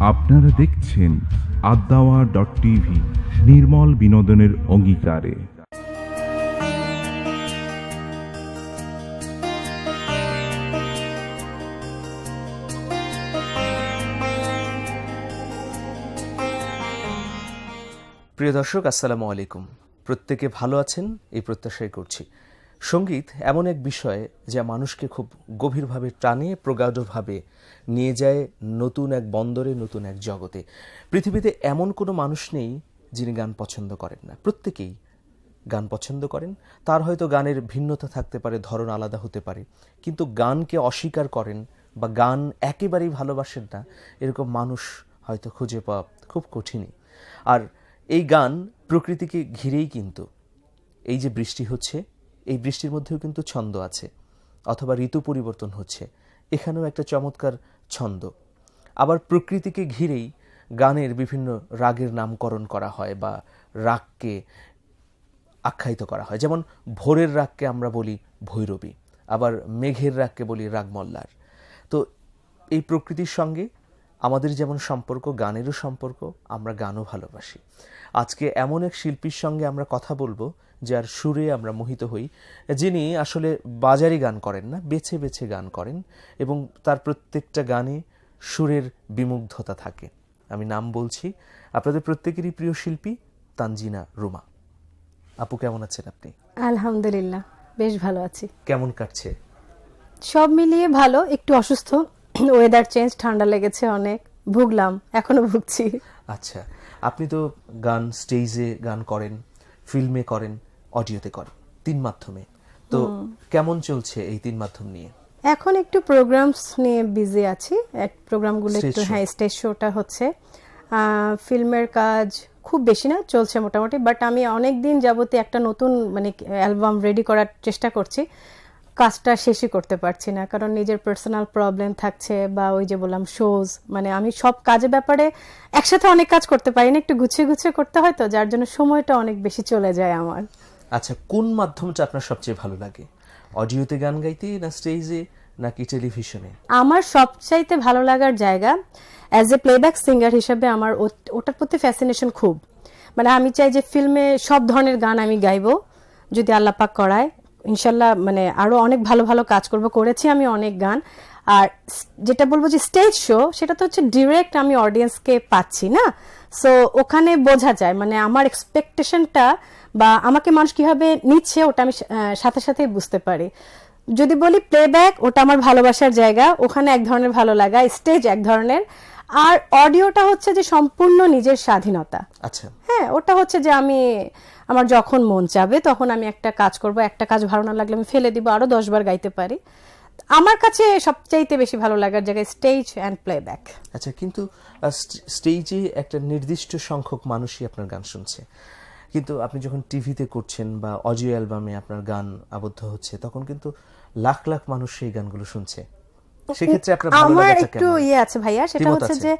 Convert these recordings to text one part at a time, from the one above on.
আপনারা দেখছেন আদাওয়া dot TV, নির্মল বিনোদনের অঙ্গীকারে। প্রিয় দর্শক, আসসালামু আলাইকুম। প্রত্যেকে ভালো আছেন? এই প্রত্যাশাই করছি। সংগীত এমন এক বিষয় যা মানুষকে খুব গভীরভাবে টানে, প্রগাঢ়ভাবে নিয়ে যায় নতুন এক বন্দরে, নতুন এক জগতে। পৃথিবীতে এমন কোনো মানুষ নেই যিনি গান পছন্দ করেন না। প্রত্যেকেই গান পছন্দ করেন। তার হয়তো গানের ভিন্নতা থাকতে পারে, ধরন আলাদা হতে পারে। কিন্তু গানকে অস্বীকার করেন বা গান একেবারেই ভালোবাসেন না, এরকম মানুষ হয়তো খুঁজে পাওয়া খুব কঠিনই। আর এই গান প্রকৃতিকে ঘিরেই কিন্তু এই যে বৃষ্টি হচ্ছে এই বৃষ্টির মধ্যেও কিন্তু ছন্দ আছে, অথবা ঋতু পরিবর্তন হচ্ছে। এখানেও একটা চমৎকার ছন্দ। আবার প্রকৃতিকে ঘিরেই গানের বিভিন্ন রাগের নামকরণ করা হয় বা রাগকে আখ্যায়িত করা হয়। যেমন, ভোরের রাগকে আমরা বলি ভৈরবী, আবার মেঘের রাগকে বলি রাগমল্লার। তো এই প্রকৃতির সঙ্গে আমাদের যেমন সম্পর্ক, গানেরও সম্পর্ক, আমরা গানও ভালোবাসি। আজকে এমন এক শিল্পীর সঙ্গে আমরা কথা বলব যার সুরে আমরা মোহিত হই যিনি আসলে বাজারি গান করেন না বেছে বেছে গান করেন এবং তার প্রত্যেকটা গানে সুরের বিমুগ্ধতা থাকে। আমি নাম বলছি আপনাদের প্রত্যেকেরই প্রিয় শিল্পী তানজিনা রুমা। আপু কেমন আছেন আপনি? আলহামদুলিল্লাহ বেশ ভালো আছি। কেমন কাটছে? সব মিলিয়ে ভালো একটু অসুস্থ। ওয়েদার চেঞ্জ ঠান্ডা লেগেছে অনেক। ভুগলাম এখনও ভুগছি। আচ্ছা আপনি তো গান স্টেজে গান করেন ফিল্মে করেন অডিওতে করেন তিন মাধ্যমে। তো কেমন চলছে এই তিন মাধ্যম নিয়ে? এখন একটু প্রোগ্রামস নিয়ে বিজি আছি। এক প্রোগ্রামগুলো একটু হ্যাঁ স্টেজ শোটা হচ্ছে। ফিল্মের কাজ খুব বেশি না চলছে মোটামুটি। বাট আমি অনেক দিন যাবতে একটা নতুন মানে অ্যালবাম রেডি করার চেষ্টা করছি। কাজটা শেষই করতে পারছি না। কারণ নিজের পার্সোনাল প্রবলেম থাকছে বা ওই যে বললাম শোজ মানে আমি সব কাজের ব্যাপারে একসাথে অনেক কাজ করতে পারি না একটু গুছিয়ে গুছিয়ে করতে হয় তো যার জন্য সময়টা অনেক বেশি চলে যায় আমার। আচ্ছা কোন মাধ্যমটা আপনার সবচেয়ে ভালো লাগে? অডিওতে গান গাইতে না স্টেজে, নাকি টেলিভিশনে? আমার সবচাইতে ভালো লাগার জায়গা অ্যাজ এ প্লেব্যাক সিঙ্গার হিসেবে আমার ওটার প্রতি ফ্যাসিনেশন খুব। মানে আমি চাই যে ফিল্মে সব ধরনের গান আমি গাইবো, যদি আল্লাপাক করায়। ইনশাল্লাহ মানে আরও অনেক ভালো ভালো কাজ করব। করেছি আমি অনেক গান। আর যেটা বলব যে স্টেজ শো সেটা তো হচ্ছে ডিরেক্ট আমি অডিয়েন্সকে পাচ্ছি না? সো ওখানে বোঝা যায় মানে আমার এক্সপেকটেশনটা বা আমাকে মানুষ কীভাবে নিচ্ছে ওটা আমি সাথে সাথেই বুঝতে পারি। যদি বলি প্লেব্যাক ওটা আমার ভালোবাসার জায়গা ওখানে এক ধরনের ভালো লাগা স্টেজ এক ধরনের। আর অডিওটা হচ্ছে যে সম্পূর্ণ নিজের স্বাধীনতা। আচ্ছা। হ্যাঁ ওটা হচ্ছে যে আমি আমার যখন মন চাবে তখন আমি একটা কাজ করব একটা কাজ ভালো না লাগলে আমি ফেলে দিব আরও দশবার গাইতে পারি। আমার কাছে সবচাইতে বেশি ভালো লাগার জায়গায় স্টেজ অ্যান্ড প্লেব্যাক আচ্ছা কিন্তু স্টেজে একটা নির্দিষ্ট সংখ্যক মানুষই আপনার গান শুনছে। কিন্তু আপনি যখন টিভিতে করছেন বা অডিও অ্যালবামে আপনার গান আবদ্ধ হচ্ছে তখন কিন্তু লাখ লাখ মানুষ সেই গানগুলো শুনছে। সেক্ষেত্রে আপনার আমার একটু ইয়ে আছে ভাইয়া সেটা হচ্ছে? যে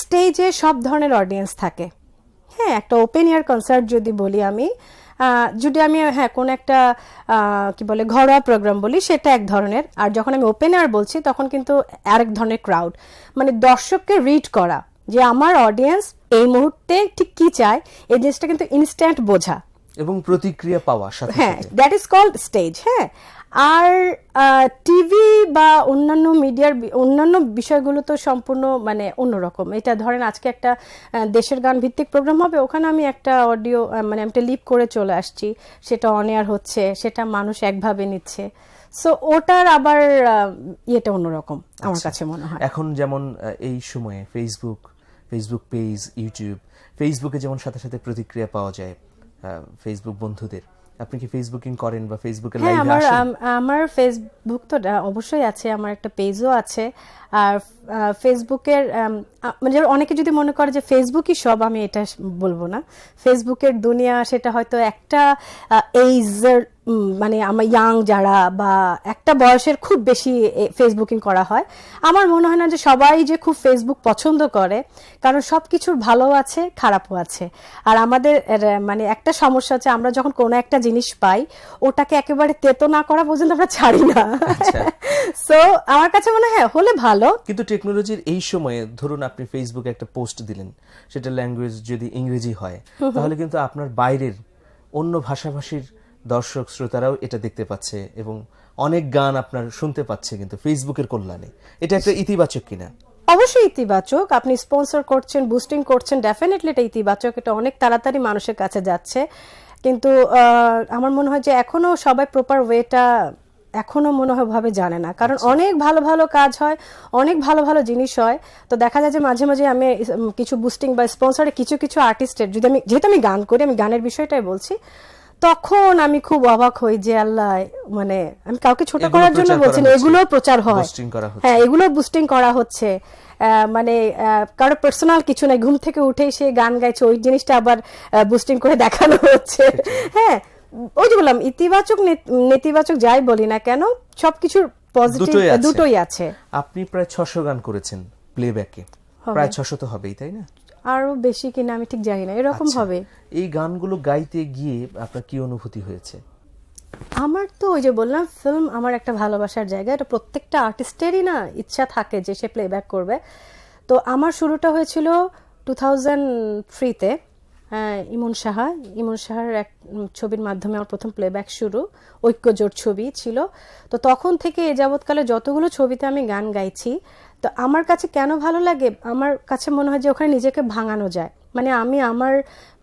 স্টেজে সব ধরনের অডিয়েন্স থাকে। হ্যাঁ একটা ওপেন এয়ার কনসার্ট যদি বলি আমি যদি আমি হ্যাঁ কোন একটা কি বলে ঘরোয়া প্রোগ্রাম বলি সেটা এক ধরনের। আর যখন আমি ওপেন এয়ার বলছি তখন কিন্তু আরেক ধরনের ক্রাউড মানে দর্শককে রিড করা যে আমার অডিয়েন্স এই মুহূর্তে ঠিক কি চায় এই জিনিসটা কিন্তু ইনস্ট্যান্ট বোঝা। এবং প্রতিক্রিয়া পাওয়া সাথে হ্যাঁ দ্যাট ইজ কল্ড স্টেজ হ্যাঁ। আর টিভি বা অন্যান্য মিডিয়ার অন্যান্য বিষয়গুলো তো সম্পূর্ণ মানে অন্যরকম। এটা ধরেন আজকে একটা দেশের গান ভিত্তিক প্রোগ্রাম হবে ওখানে আমি একটা অডিও মানে আমি একটা লিপ করে চলে আসছি। সেটা অন এয়ার হচ্ছে সেটা মানুষ একভাবে নিচ্ছে। সো ওটার আবার ইয়েটা অন্যরকম আমার কাছে মনে হয়। এখন যেমন এই সময়ে ফেসবুক ফেসবুক পেজ ইউটিউব ফেসবুকে যেমন সাথে সাথে প্রতিক্রিয়া পাওয়া যায় ফেসবুক বন্ধুদের আপনি কি ফেসবুকিং করেন বা ফেসবুকে হ্যাঁ লাইভে আমার আসেন? আম- আমার ফেসবুক তো অবশ্যই আছে আমার একটা পেজও আছে। আর ফেসবুকের মানে অনেকে যদি মনে করে যে ফেসবুকই সব আমি এটা বলব না। ফেসবুকের দুনিয়া সেটা হয়তো একটা এইজের মানে আমার ইয়াং যারা বা একটা বয়সের খুব বেশি ফেসবুকিং করা হয়। আমার মনে হয় না যে সবাই যে খুব ফেসবুক পছন্দ করে কারণ সব কিছুর ভালো আছে খারাপও আছে। আর আমাদের মানে একটা সমস্যা হচ্ছে আমরা যখন কোনো একটা জিনিস পাই ওটাকে একেবারে তেতো না করা পর্যন্ত আমরা ছাড়ি না। আচ্ছা। সো আমার কাছে মনে হ্যাঁ, হলে ভালো। ভালো কিন্তু টেকনোলজির এই সময়ে ধরুন আপনি ফেসবুকে একটা পোস্ট দিলেন সেটা ল্যাঙ্গুয়েজ যদি ইংরেজি হয় তাহলে কিন্তু আপনার বাইরের অন্য ভাষাভাষীর দর্শক শ্রোতারাও এটা দেখতে পাচ্ছে এবং অনেক গান আপনার শুনতে পাচ্ছে কিন্তু ফেসবুকের কল্যাণে। এটা একটা ইতিবাচক কিনা? অবশ্যই ইতিবাচক। আপনি স্পন্সর করছেন বুস্টিং করছেন ডেফিনেটলি এটা ইতিবাচক। এটা অনেক তাড়াতাড়ি মানুষের কাছে যাচ্ছে। কিন্তু আমার মনে হয় যে এখনও সবাই প্রপার ওয়েটা এখনও মনে হয় ভাবে জানে না। কারণ অনেক ভালো ভালো কাজ হয় অনেক ভালো ভালো জিনিস হয়। তো দেখা যায় যে মাঝে মাঝে আমি কিছু বুস্টিং বা স্পন্সরে কিছু কিছু আর্টিস্টের যদি আমি যেহেতু আমি গান করি আমি গানের বিষয়টাই বলছি তখন আমি খুব অবাক হই যে আল্লাহ মানে আমি কাউকে ছোট করার জন্য বলছি না এগুলো প্রচার হয়। হ্যাঁ এগুলো বুস্টিং করা হচ্ছে। আহ, মানে কারও পার্সোনাল কিছু নাই। ঘুম থেকে উঠে সে গান গাইছে ওই জিনিসটা আবার বুস্টিং করে দেখানো হচ্ছে। হ্যাঁ ওই যে বললাম ইতিবাচক নেতিবাচক যাই বলি না কেন সবকিছুর পজিটিভ দুটোই আছে। আপনি প্রায় ছশো গান করেছেন প্লেব্যাকে প্রায় ছশো তো হবেই তাই না? আরও বেশি কিনা আমি ঠিক জানি না এরকম আচ্ছা, হবে। এই গানগুলো গাইতে গিয়ে আপনার কি অনুভূতি হয়েছে? আমার তো ওই যে বললাম ফিল্ম আমার একটা ভালোবাসার জায়গা এটা প্রত্যেকটা আর্টিস্টেরই না ইচ্ছা থাকে যে সে প্লেব্যাক করবে। তো আমার শুরুটা হয়েছিল টু থাউজেন্ড থ্রিতে ইমন সাহা। ইমন সাহার এক ছবির মাধ্যমে আমার প্রথম প্লেব্যাক শুরু। ঐক্যজোট ছবি ছিল। তো তখন থেকে এ যাবৎকালে যতগুলো ছবিতে আমি গান গাইছি, তো আমার কাছে কেন ভালো লাগে? আমার কাছে মনে হয় যে ওখানে নিজেকে ভাঙানো যায়। মানে আমি আমার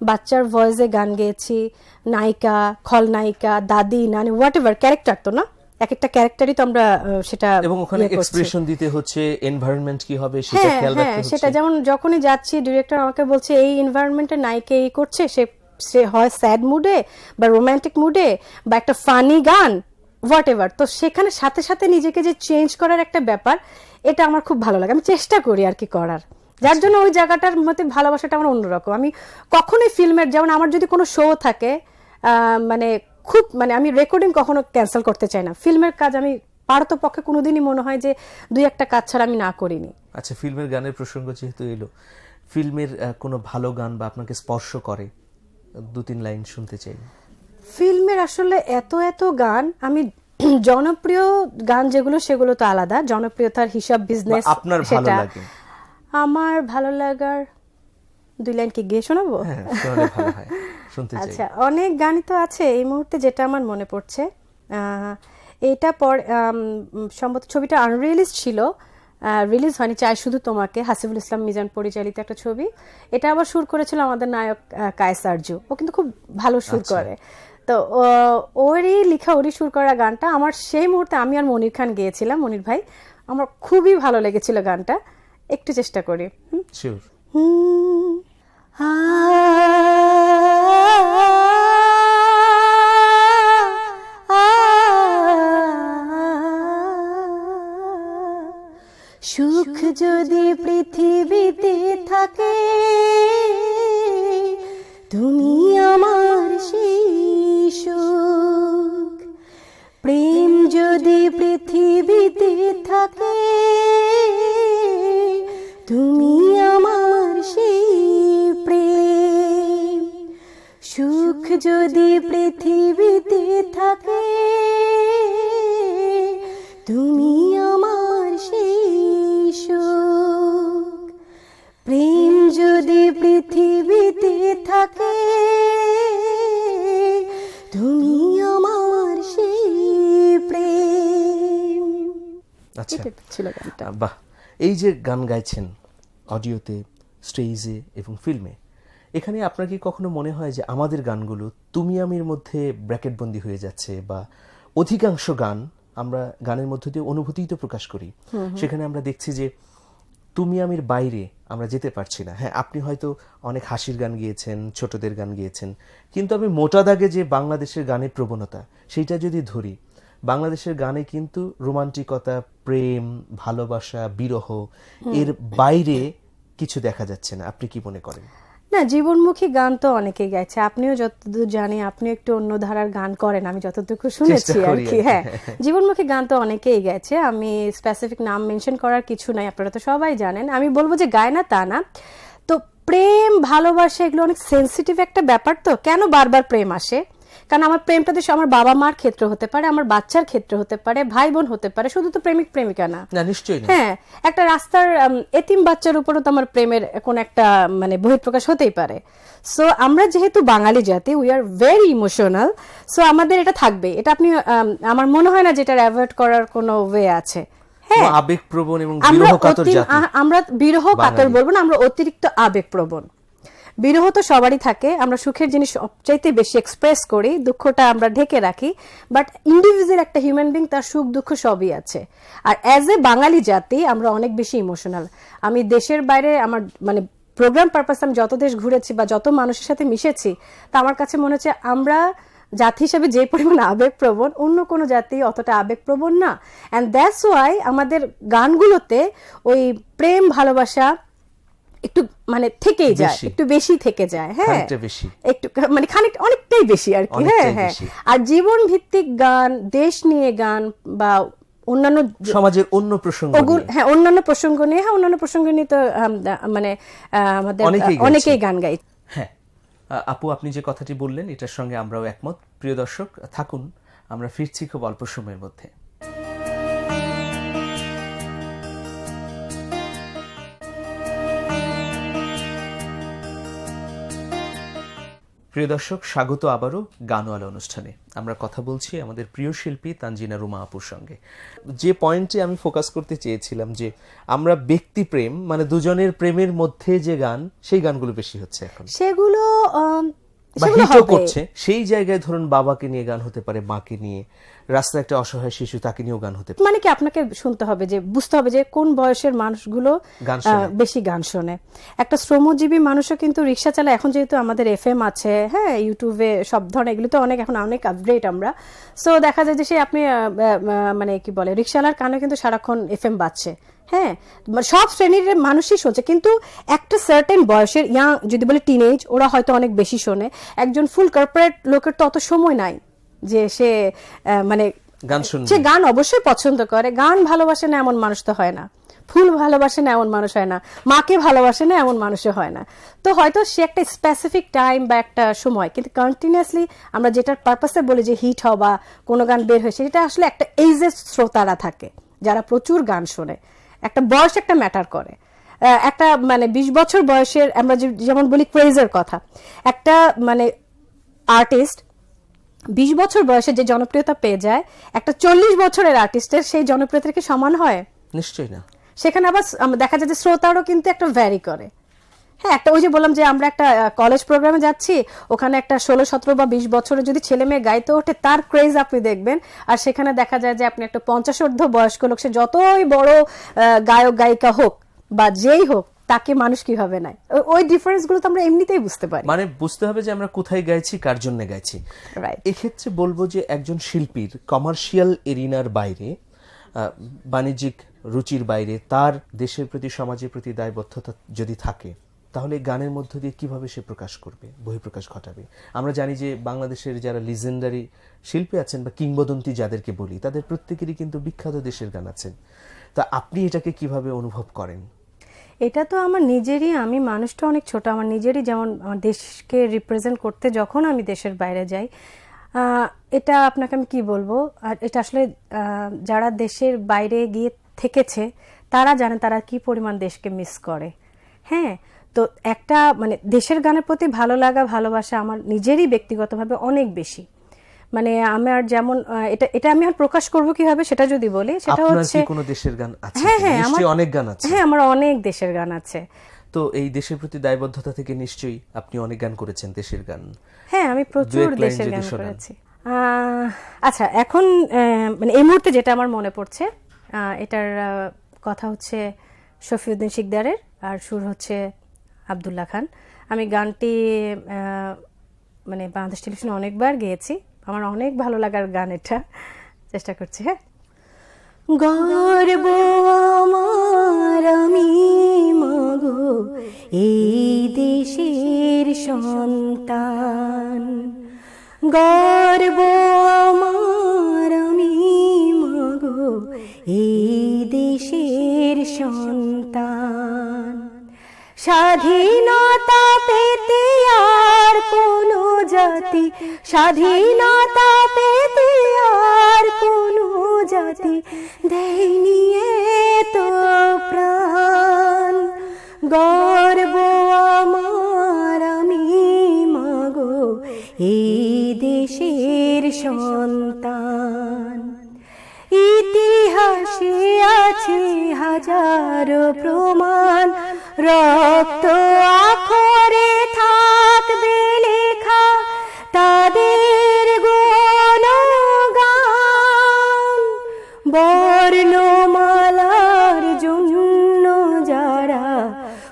বাচ্চার ভয়েসে গান গেয়েছি, নায়িকা, খলনায়িকা, দাদি, নানি হোয়াট এভার ক্যারেক্টার তো না? এক একটা ক্যারেক্টারই তো আমরা সেটা এবং ওখানে ইয়ে এক্সপ্রেশন দিতে হচ্ছে এনভায়রনমেন্ট কি হবে সেটা হ্যাঁ খেয়াল হ্যাঁ রাখতে সেটা যেমন যখনই যাচ্ছি ডিরেক্টর আমাকে বলছে এই এনভায়রনমেন্টে নায়িকা এই করছে সে সে হয় স্যাড মুডে বা রোমান্টিক মুডে বা একটা ফানি গান হোয়াট এভার তো সেখানে সাথে সাথে নিজেকে যে চেঞ্জ করার একটা ব্যাপার এটা আমার খুব ভালো লাগে। আমি চেষ্টা করি আর কি করার। যার জন্য ওই জায়গাটার মধ্যে ভালোবাসাটা আমার অন্যরকম। আমি কখনোই ফিল্মের যেমন আমার যদি কোনো শো থাকে মানে খুব মানে আমি রেকর্ডিং কখনো ক্যান্সেল করতে চাই না। ফিল্মের কাজ আমি পারত পক্ষে কোনোদিনই মনে হয় যে দুই একটা কাজ ছাড়া আমি না করিনি। আচ্ছা ফিল্মের গানের প্রসঙ্গ যেহেতু এলো ফিল্মের কোনো ভালো গান বা আপনাকে স্পর্শ করে? দু তিন লাইন শুনতে চাই। ফিল্মের আসলে এত এত গান আমি জনপ্রিয় গান যেগুলো সেগুলো তো আলাদা। জনপ্রিয়তার হিসাব বিজনেস আপনার ভালো লাগে। আমার ভালো লাগার দুই লাইন কি গিয়ে শোনাবো? হ্যাঁ শোনালে ভালো হয়। শুনতে চাই। আচ্ছা অনেক গানই তো আছে এই মুহূর্তে যেটা আমার মনে পড়ছে। এটা পর সম্ভবত ছবিটা আনরিলিজ ছিল। রিলিজ হয়নি চাই শুধু তোমাকে। হাসিবুল ইসলাম মিজান পরিচালিত একটা ছবি। এটা আবার সুর করেছিল আমাদের নায়ক আহ, কায়েস আরজু ও কিন্তু খুব ভালো সুর আচ্ছা। করে। তো ওরই লিখা ওরই সুর করা গানটা আমার সেই মুহূর্তে আমি আর মনির খান গিয়েছিলাম মনির ভাই। আমার খুবই ভালো লেগেছিল গানটা। একটু চেষ্টা করি। হুম। সুখ যদি পৃথিবীতে থাকে তুমি যে গান গাইছেন অডিওতে স্টেজে এবং ফিল্মে। এখানে আপনার কি কখনো মনে হয় যে আমাদের গানগুলো তুমি আমির মধ্যে ব্র্যাকেটবন্দি হয়ে যাচ্ছে বা অধিকাংশ গান আমরা গানের মধ্য দিয়ে অনুভূতিই তো প্রকাশ করি? সেখানে আমরা দেখছি যে তুমি আমির বাইরে আমরা যেতে পারছি না। হ্যাঁ আপনি হয়তো অনেক হাসির গান গিয়েছেন ছোটদের গান গিয়েছেন কিন্তু আমি মোটা দাগে যে বাংলাদেশের গানের প্রবণতা সেইটা যদি ধরি বাংলাদেশের গানে কিন্তু রোমান্টিকতা প্রেম ভালোবাসা বিরহ এর বাইরে কিছু দেখা যাচ্ছে না। আপনি কি মনে করেন? না জীবনমুখী গান তো অনেকেই গাইছে। আপনিও যতদূর জানি আপনি একটু অন্য ধারার গান করেন আমি যতটুকু শুনেছি আর কি। হ্যাঁ। জীবনমুখী গান তো অনেকেই গেছে আমি স্পেসিফিক নাম মেনশন করার কিছু নাই আপনারা তো সবাই জানেন। আমি বলব যে গায় না তা না। তো প্রেম ভালোবাসা এগুলো অনেক সেন্সিটিভ একটা ব্যাপার তো। কেন বারবার প্রেম আসে? কারণ আমার প্রেমটা তো আমার বাবা মার ক্ষেত্রে হতে পারে আমার বাচ্চার ক্ষেত্রে হতে পারে ভাই বোন হতে পারে শুধু তো প্রেমিক প্রেমিকা না। নিশ্চয়ই হ্যাঁ একটা রাস্তার এতিম বাচ্চার উপরও তো আমার প্রেমের কোন একটা মানে বহিঃপ্রকাশ হতেই পারে। সো আমরা যেহেতু বাঙালি জাতি we are very emotional so আমাদের এটা থাকবে। এটা আপনি আমার মনে হয় না যেটা অ্যাভয়েড করার কোনো ওয়ে আছে। হ্যাঁ আবেগপ্রবণ এবং আমরা বিরহ কাতর জাতি আমরা বিরহ কাতর বলব না আমরা অতিরিক্ত আবেগপ্রবণ। বিরহ তো সবারই থাকে। আমরা সুখের জিনিস সবচাইতে বেশি এক্সপ্রেস করি, দুঃখটা আমরা ঢেকে রাখি বাট ইন্ডিভিজুয়াল একটা হিউম্যান বিং তার সুখ, দুঃখ সবই আছে। আর অ্যাজ এ বাঙালি জাতি, আমরা অনেক বেশি ইমোশনাল আমি দেশের বাইরে আমার মানে প্রোগ্রাম পারপাস আমি যত দেশ ঘুরেছি বা যত মানুষের সাথে মিশেছি, তা আমার কাছে মনে হচ্ছে আমরা জাতি হিসেবে যে পরিমাণ আবেগপ্রবণ, অন্য কোনো জাতি অতটা আবেগপ্রবণ না। অ্যান্ড দ্যাটস ওয়াই আমাদের গানগুলোতে ওই প্রেম, ভালোবাসা একটু মানে থেকেই যায় একটু বেশি থেকে যায় হ্যাঁ। একটু মানে খানিক অনেকটাই বেশি আর কি হ্যাঁ হ্যাঁ। আর জীবন ভিত্তিক গান দেশ নিয়ে গান বা অন্যান্য সমাজের অন্য প্রসঙ্গ হ্যাঁ অন্যান্য প্রসঙ্গ নিয়ে হ্যাঁ অন্যান্য প্রসঙ্গ নিয়ে তো মানে আমাদের অনেকেই অনেকেই গান গাই। হ্যাঁ। আপু আপনি যে কথাটি বললেন এটার সঙ্গে আমরাও একমত। প্রিয় দর্শক থাকুন আমরা ফিরছি খুব অল্প সময়ের মধ্যে। প্রিয় দর্শক, স্বাগত আবারও গানওয়ালা অনুষ্ঠানে। আমরা কথা বলছি আমাদের প্রিয় শিল্পী তানজিনা রুমা আপুর সঙ্গে। যে পয়েন্টে আমি ফোকাস করতে চেয়েছিলাম যে আমরা ব্যক্তি প্রেম মানে দুজনের প্রেমের মধ্যে যে গান, সেই গানগুলো বেশি হচ্ছে এখন। সেগুলো বা হিটও। করছে সেই জায়গায় ধরুন বাবাকে নিয়ে গান হতে পারে মাকে নিয়ে। রাস্তায় একটা অসহায় শিশু তাকে নিয়েও গান হতে পারে। মানে কি আপনাকে শুনতে হবে যে বুঝতে হবে যে কোন বয়সের মানুষগুলো বেশি গান শোনে। একটা শ্রমজীবী মানুষও কিন্তু রিক্সা চালায়। এখন যেহেতু আমাদের এফ এম আছে হ্যাঁ ইউটিউবে সব ধরনের এগুলো তো অনেক এখন অনেক আপগ্রেড আমরা। সো দেখা যায় যে সে আপনি মানে কি বলে রিক্সাওয়ালার কানে কিন্তু সারাক্ষণ এফ এম বাজছে। হ্যাঁ মানে সব শ্রেণির মানুষই শুনছে কিন্তু একটা সার্টেন বয়সের ইয়াং যদি বলে টিনেজ ওরা হয়তো অনেক বেশি শোনে। একজন ফুল কর্পোরেট লোকের তো অত সময় নাই যে সে মানে গান সে গান অবশ্যই পছন্দ করে গান ভালোবাসে না এমন মানুষ তো হয় না। ফুল ভালোবাসে না এমন মানুষ হয় না মাকে ভালোবাসে না এমন মানুষও হয় না। তো হয়তো সে একটা স্পেসিফিক টাইম বা একটা সময় কিন্তু কন্টিনিউয়াসলি আমরা যেটার পারপাসে বলি যে হিট হওয়া বা কোনো গান বের হয়েছে সেটা আসলে একটা এইজের শ্রোতারা থাকে যারা প্রচুর গান শোনে। একটা বয়স একটা ম্যাটার করে। একটা মানে বিশ বছর বয়সের আমরা যেমন বলি ক্রেজের কথা একটা মানে আর্টিস্ট বিশ বছর বয়সে যে জনপ্রিয়তা পেয়ে যায় একটা চল্লিশ বছরের আর্টিস্টের সেই জনপ্রিয়তা কি সমান হয়? নিশ্চয়ই না। সেখানে আবার দেখা যায় যে শ্রোতারও কিন্তু একটা ভ্যারি করে। হ্যাঁ একটা ওই যে বললাম যে আমরা একটা কলেজ প্রোগ্রামে যাচ্ছি ওখানে একটা ষোলো সতেরো বা বিশ বছরের যদি ছেলে মেয়ে গাইতে ওঠে তার ক্রেজ আপনি দেখবেন। আর সেখানে দেখা যায় যে আপনি একটা পঞ্চাশোর্ধ বয়স্ক লোক সে যতই বড় গায়ক গায়িকা হোক বা যেই হোক তাকে মানুষ কীভাবে নেয়? ও- ওই ডিফারেন্সগুলো তো আমরা এমনিতেই বুঝতে পারি। মানে বুঝতে হবে যে আমরা কোথায় গাইছি কার জন্য গাইছি. এক্ষেত্রে বলব যে একজন শিল্পীর কমার্শিয়াল এরিনার বাইরে বাণিজ্যিক রুচির বাইরে তার দেশের প্রতি সমাজের প্রতি দায়বদ্ধতা যদি থাকে তাহলে গানের মধ্য দিয়ে কীভাবে সে প্রকাশ করবে, বহিঃপ্রকাশ ঘটাবে? আমরা জানি যে বাংলাদেশের যারা লিজেন্ডারি শিল্পী আছেন বা কিংবদন্তি যাদেরকে বলি, তাদের প্রত্যেকেরই কিন্তু বিখ্যাত দেশের গান আছেন তা আপনি এটাকে কীভাবে অনুভব করেন? এটা তো আমার নিজেরই, আমি মানুষটা অনেক ছোট, আমার নিজেরই যেমন আমার দেশকে রিপ্রেজেন্ট করতে যখন আমি দেশের বাইরে যাই এটা আপনাকে আমি কি বলব? আর এটা আসলে যারা দেশের বাইরে গিয়ে থেকেছে, তারা জানে তারা কি পরিমাণ দেশকে মিস করে। হ্যাঁ তো একটা মানে দেশের গানের প্রতি ভালো লাগা ভালোবাসা আমার নিজেরই ব্যক্তিগতভাবে অনেক বেশি। মানে আমার যেমন এটা এটা আমি আর প্রকাশ করব কীভাবে সেটা যদি বলি সেটা হচ্ছে কোনো দেশের গান আছে হ্যাঁ হ্যাঁ আমার অনেক গান আছে। হ্যাঁ আমার অনেক দেশের গান আছে। তো এই দেশের প্রতি দায়বদ্ধতা থেকে নিশ্চয়ই আপনি অনেক গান করেছেন দেশের গান। হ্যাঁ আমি প্রচুর দেশের গান। করেছি। আহ, আচ্ছা এখন মানে এই মুহূর্তে যেটা আমার মনে পড়ছে এটার কথা হচ্ছে শফিউদ্দিন শিকদারের আর সুর হচ্ছে আব্দুল্লাহ খান। আমি গানটি মানে বাংলাদেশ টেলিভিশনে অনেকবার গেয়েছি। আমার অনেক ভালো লাগার গান এটা। চেষ্টা করছি হ্যাঁ? গর্ব আমার আমি মাগো, এই দেশের সন্তান। গর্ব আমার আমি মাগো, এই দেশের সন্তান। স্বাধীনতা পেতে আর কোনো জাতি, স্বাধীনতা পেতে আর কোনো জাতি দেয়নি তো প্রাণ। গর্ব আমার আমি মাগো, এই দেশের সন্তান। ইতিহাসে আছে হাজারো প্রমাণ। রক্ত আখরে থাকবে লেখা তাদের গুণগান। বর্ণমালার জন্য যারা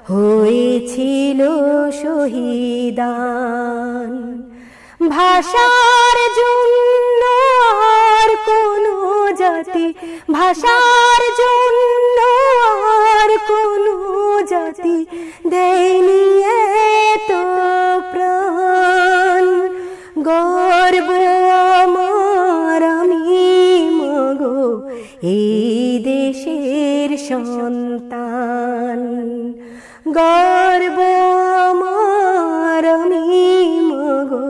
হয়েছিল শহীদান। ভাষার ভাষার জন্য আর কোনো জাতি দেয়নি তো প্রাণ। গর্ব আমার আমি মগো এই দেশের সন্তান। গর্ব আমার আমি মগো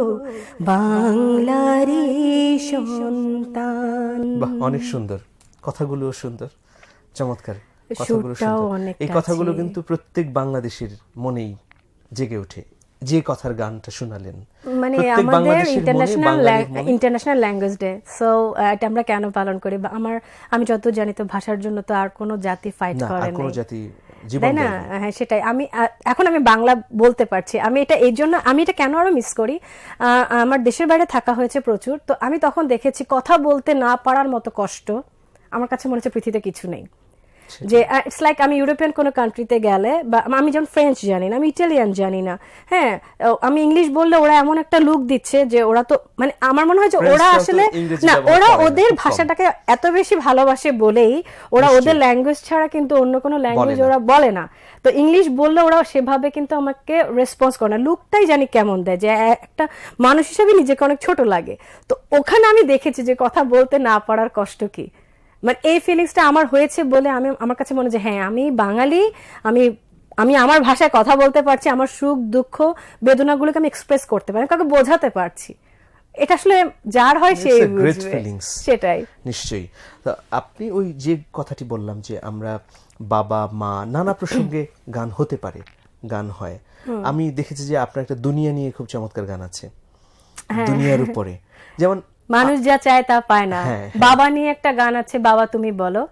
বাংলারই সন্তান। অনেক সুন্দর। কথাগুলোও সুন্দর চমৎকার কথাগুলো সুন্দর। এই কথাগুলো কিন্তু প্রত্যেক বাংলাদেশের মনেই জেগে ওঠে। যে কথার গানটা শোনালেন মানে আমাদের international international language day so এটা আমরা কেন পালন করি? বা আমার আমি যত জানি তো ভাষার জন্য তো আর কোনো জাতি ফাইট করে আর কোনো জাতি জীবন তাই না? হ্যাঁ সেটাই। আমি এখন আমি বাংলা বলতে পারছি। আমি এটা এই জন্য আমি এটা কেন আরও মিস করি? আমার দেশের বাইরে থাকা হয়েছে প্রচুর। তো আমি তখন দেখেছি কথা বলতে না পারার মতো কষ্ট। আমার কাছে মনে হচ্ছে পৃথিবীতে কিছু নেই। যে ইটস লাইক আমি ইউরোপিয়ান কোনো কান্ট্রিতে গেলে বা আমি যেমন ফ্রেঞ্চ জানি না আমি ইটালিয়ান জানি না হ্যাঁ আমি ইংলিশ বললে ওরা এমন একটা লুক দিচ্ছে যে ওরা তো মানে আমার মনে হয় যে ওরা আসলে না ওরা ওদের ভাষাটাকে এত বেশি ভালোবাসে বলেই ওরা ওদের ল্যাঙ্গুয়েজ ছাড়া কিন্তু অন্য কোনো ল্যাঙ্গুয়েজ ওরা বলে না। তো ইংলিশ বললে ওরা সেভাবে কিন্তু আমাকে রেসপন্স করে না। লুকটাই জানি কেমন দেয় যে একটা মানুষ হিসেবে নিজেকে অনেক ছোট লাগে। তো ওখানে আমি দেখেছি যে কথা বলতে না পারার কষ্ট কি? মানে এই ফিলিংসটা আমার হয়েছে বলে আমি আমার কাছে মনে হয় যে হ্যাঁ আমি বাঙালি আমি আমি আমার ভাষায় কথা বলতে পারছি আমার সুখ দুঃখ বেদনাগুলোকে আমি এক্সপ্রেস করতে পারি কাউকে বোঝাতে পারছি। এটা আসলে যার হয় It's সে a সেটাই। নিশ্চয়ই। আপনি ওই যে কথাটি বললাম যে আমরা বাবা মা নানা প্রসঙ্গে গান হতে পারে গান হয়। আমি দেখেছি যে আপনার একটা দুনিয়া নিয়ে খুব চমৎকার গান আছে। হ্যাঁ। দুনিয়ার উপরে। যেমন মানুষ যা চায় তা পায় না। হ্যাঁ, হ্যাঁ। বাবা নিয়ে একটা গান আছে বাবা তুমি বলো।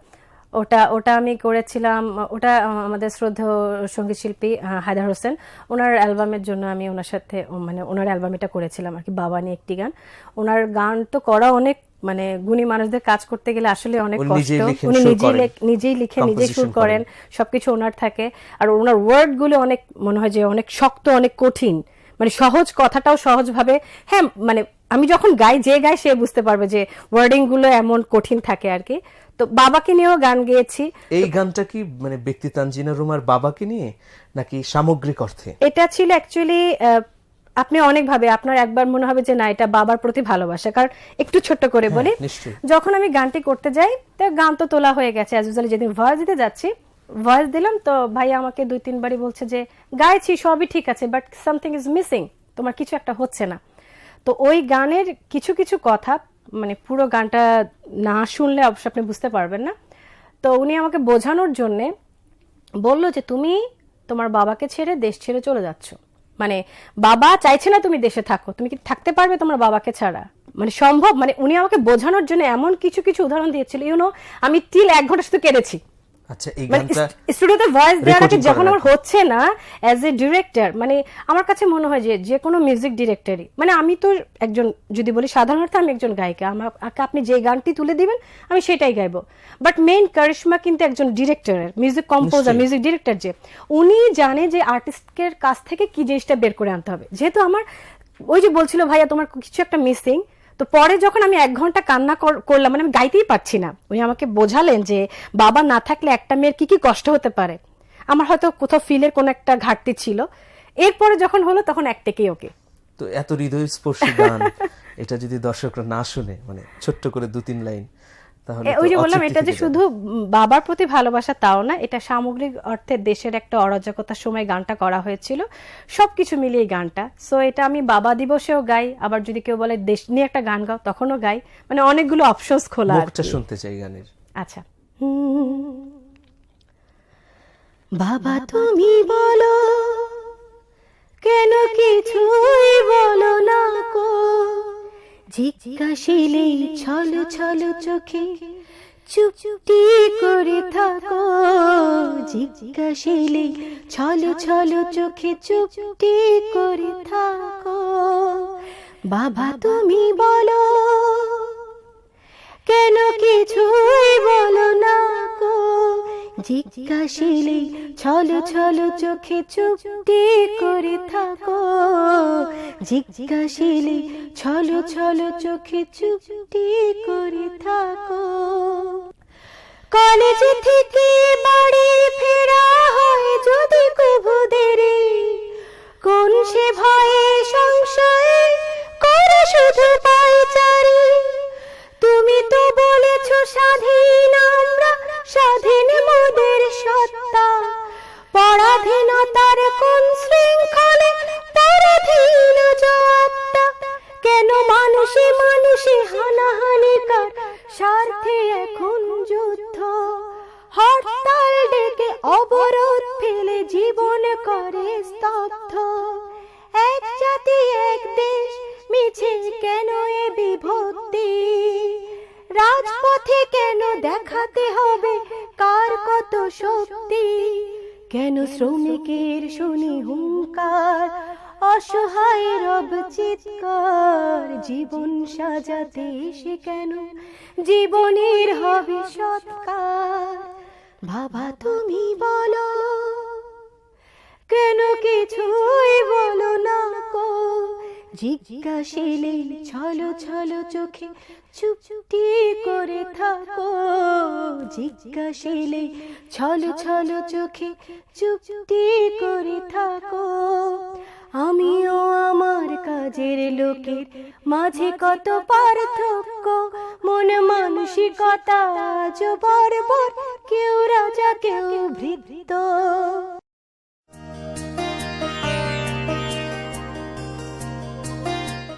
ওটা ওটা আমি করেছিলাম ওটা আমাদের শ্রদ্ধেয় সংগীত শিল্পী হায়দার হোসেন। ওনার অ্যালবামের জন্য আমি ওনার সাথে মানে ওনার অ্যালবাম এটা করেছিলাম আর কি বাবা নিয়ে একটি গান। ওনার গান তো করা অনেক মানে গুণী মানুষদের কাজ করতে গেলে আসলে অনেক কষ্ট। উনি নিজেই লেখ- নিজেই লিখে নিজেই সুর করেন সবকিছু ওনার থাকে। আর ওনার ওয়ার্ডগুলো অনেক মনে হয় যে অনেক শক্ত অনেক কঠিন। মানে সহজ কথাটাও সহজ ভাবে হ্যাঁ মানে আমি যখন গাই যে গাই সে বুঝতে পারবে যে ওয়ার্ডিংগুলো এমন কঠিন থাকে আর কি। তো বাবাকে নিয়েও গান গেয়েছি। এই গানটা কি মানে ব্যক্তি তানজিনা রুমার বাবাকে নিয়ে নাকি সামগ্রিক অর্থে? এটা ছিল অ্যাকচুয়ালি আপনি অনেকভাবে আপনার একবার মনে হবে যে না এটা বাবার প্রতি ভালোবাসা। কারণ একটু ছোট্ট করে বলি যখন আমি গানটি করতে যাই তো গান তো তোলা হয়ে গেছে। অ্যাজ ইউজুয়ালি যেদিন ভয়েস দিতে যাচ্ছি ভয়েস দিলাম তো ভাই আমাকে দুই তিনবারই বলছে যে গাইছি সবই ঠিক আছে বাট সামথিং ইজ মিসিং তোমার কিছু একটা হচ্ছে না। তো ওই গানের কিছু কিছু কথা মানে পুরো গানটা না শুনলে অবশ্য আপনি বুঝতে পারবেন না। তো উনি আমাকে বোঝানোর জন্যে বলল যে, তুমি তোমার বাবাকে ছেড়ে দেশ ছেড়ে চলে যাচ্ছ। মানে বাবা চাইছে না তুমি দেশে থাকো। তুমি কি থাকতে পারবে তোমার বাবাকে ছাড়া? মানে সম্ভব? মানে উনি আমাকে বোঝানোর জন্য এমন কিছু কিছু উদাহরণ দিয়েছিল। ইউনো আমি তিল এক ঘণ্টা শুধু কেঁদেছি। আচ্ছা এই মানে গানটা স্টুডিওতে ভয়েস দেওয়ার আগে যখন আমার হচ্ছে না অ্যাজ এ ডিরেক্টর মানে আমার কাছে মনে হয় যে যে কোনো মিউজিক ডিরেক্টরই মানে আমি তো একজন যদি বলি সাধারণত আমি একজন গায়িকা আমার আপনি যে গানটি তুলে দিবেন আমি সেটাই গাইবো। বাট মেইন কারিশমা কিন্তু একজন ডিরেক্টরের মিউজিক কম্পোজার। মিউজিক ডিরেক্টর যে উনি জানে যে আর্টিস্টের কাছ থেকে কি জিনিসটা বের করে আনতে হবে। যেহেতু আমার ওই যে বলছিল ভাইয়া তোমার কিছু একটা মিসিং তো পরে যখন আমি এক ঘণ্টা কান্না করলাম মানে আমি গাইতেই পারছি না। উনি আমাকে বোঝালেন যে বাবা না থাকলে একটা মেয়ের কি কি কষ্ট হতে পারে। আমার হয়তো কোথাও ফিলের কোনো একটা ঘাটতি ছিল। এরপরে যখন হলো তখন একটেকেই ওকে। তো এত হৃদয়স্পর্শী গান, এটা যদি দর্শকরা না শুনে মানে ছোট্ট করে দু তিন লাইন ওই যে বললাম এটা যে শুধু বাবার প্রতি ভালোবাসা তাও না এটা সামগ্রিক অর্থে দেশের একটা অরাজকতার সময় গানটা করা হয়েছিল। সবকিছু মিলিয়ে গানটা। সো এটা আমি বাবা দিবসেও গাই আবার যদি কেউ বলে দেশ নিয়ে একটা গান গাও তখনও গাই। মানে অনেকগুলো অপশনস খোলা মুখটা শুনতে চাই গানের। আচ্ছা। বাবা তুমি বলো কেন কিছুই বলো না কো? জিজ্ঞাসিলেই ছলো ছলো চোখে, চুপটি করে থাকো। জিজ্ঞাসিলেই ছলো ছলো চোখে, চুপটি করে থাকো। বাবা তুমি বলো, কেন কিছুই বলো না গো? জিজ্ঞাসিলে, ছলো ছলো চোখে চুপটি করে থাকো। জিজ্ঞাসিলে, ছলো ছলো চোখে চুপটি করে থাকো। কলেজ থেকে বাড়ি ফেরা হয় যদি কবু দেরি কোন সে ভয়ে সংশয়ে করে শুধু পাইচারি? তুমি তো বলেছ স্বাধীন মানুষে হানাহানি কার, স্বার্থে এখন যুদ্ধ। হরতাল ডেকে অবরোধ ফেলে জীবন করে স্তব্ধ। এক জাতি, এক দেশ, মিছে কেন এ বিভক্তি? রাজপথে কেন দেখাতে হবে কার কত শক্তি? কেন শ্রমিকের শুনি হুঙ্কার? অসহায় রব চিৎকার, জীবন সাজাতে সে কেন? জীবনের হবে সৎকার। বাবা তুমি বলো, কেন কিছুই বলো না কো? জিজ্ঞাসিলে ছলো ছলো চোখে চুপটি করে থাকো। জিজ্ঞাসিলে ছলো ছলো চোখে চুপটি করে থাকো। আমিও আমার কাজের লোকের মাঝে কত পার্থক্য। মন মানসিকতা আজ বর্বর। কেউ রাজা, কেউ ভৃত্য।